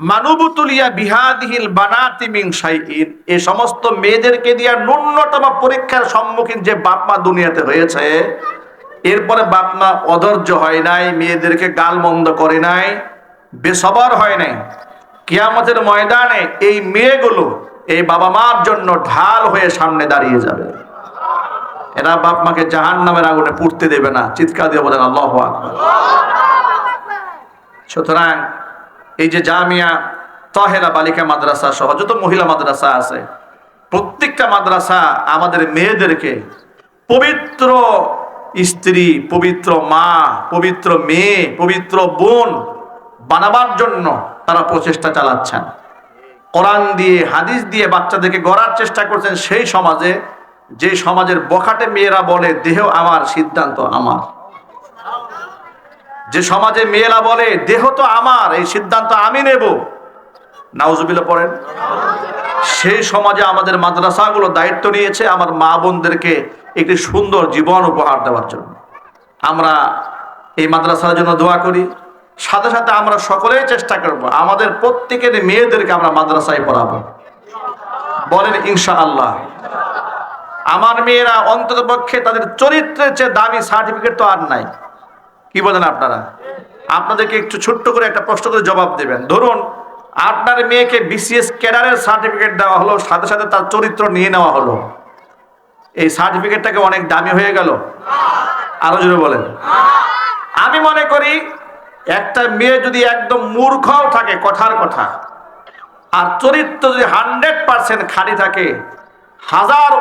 মানুবুতুলিয়া বিহাদিহিল বানাতি মিন শাইইন। এই সমস্ত মেয়েদেরকে দিয়ে ন্যূনতম পরীক্ষার সম্মুখীন যে বাপ মা দুনিয়াতে হয়েছে, এরপরে বাপ মা অধৈর্য হয় নাই, মেয়েদেরকে গাল মন্দ করে নাই, বেসবার হয় নাই। কিয়ামতের ময়দানে এই মেয়েগুলো এই বাবা মার জন্য ঢাল হয়ে সামনে দাঁড়িয়ে যাবে। এরা বাপ মাকে জাহান নামের আগুনে পুড়তে দেবে না। চিৎকার দিয়ে বলেন, আল্লাহ সুতরাং এই যে জামিয়া, তহেরা, বালিকা মাদ্রাসা সহ যত মহিলা মাদ্রাসা আছে, প্রত্যেকটা মাদ্রাসা আমাদের মেয়েদেরকে পবিত্র স্ত্রী, পবিত্র মা, পবিত্র মেয়ে, পবিত্র বোন বানাবার জন্য তারা প্রচেষ্টা চালাচ্ছেন। কোরআন দিয়ে, হাদিস দিয়ে বাচ্চাদেরকে গড়ার চেষ্টা করছেন সেই সমাজে, যে সমাজের বখাটে মেয়েরা বলে, দেহ আমার, সিদ্ধান্ত আমার। যে সমাজে মেয়েরা বলে, দেহ তো আমার, এই সিদ্ধান্ত আমি নেব। নাউজুবিল্লা পড়েন। সেই সমাজে আমাদের মাদ্রাসাগুলো দায়িত্ব নিয়েছে আমার মা বোনদেরকে একটি সুন্দর জীবন উপহার দেওয়ার জন্য। আমরা এই মাদ্রাসার জন্য দোয়া করি। সাথে সাথে আমরা সকলেই চেষ্টা করব, আমাদের প্রত্যেকের মেয়েদেরকে আমরা মাদ্রাসায় পড়াবো। বলেন ইনশা আল্লাহ আমার মেয়েরা অন্তত পক্ষে তাদের চরিত্রের চেয়ে দামি সার্টিফিকেট তো আর নাই। কি বলেন আপনারা? আপনাদেরকে একটু ছোট্ট করে একটা প্রশ্ন করে জবাব দেবেন। ধরুন, আপনার মেয়েকে বিসিএস ক্যাডারের সার্টিফিকেট দেওয়া হলো, সাথে সাথে তার চরিত্র নিয়ে নেওয়া হলো। এই সার্টিফিকেটটাকে অনেক দামি হয়ে গেল? আরও জোরে বলেন। আমি মনে করি, একটা মেয়ে যদি একদম মূর্খও থাকে, কথার কথা, আর চরিত্র যদি হান্ড্রেড পার্সেন্ট খালি থাকে, হাজার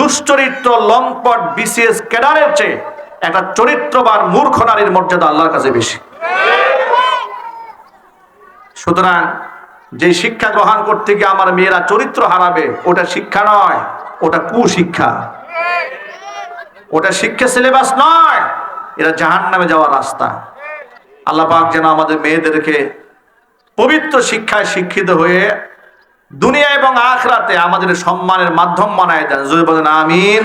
দুশ্চরিত্র লম্পট বিসিএস ক্যাডারের চেয়ে একটা চরিত্রবান মূর্খ নারীর মর্যাদা আল্লাহর কাছে বেশি। সুতরাং যে শিক্ষা গ্রহণ করতে গিয়ে আমার মেয়েরা চরিত্র হারাবে, ওটা শিক্ষা নয়, ওটা কুশিক্ষা। ওটা শিক্ষা সিলেবাস নয়, এরা জাহান নামে যাওয়ার রাস্তা। আল্লাহ পাক যেন আমাদের মেয়েদেরকে পবিত্র শিক্ষায় শিক্ষিত হয়ে দুনিয়া এবং আখরাতে আমাদের সম্মানের মাধ্যম বানায় দেন। যদি বলেন, আমিন।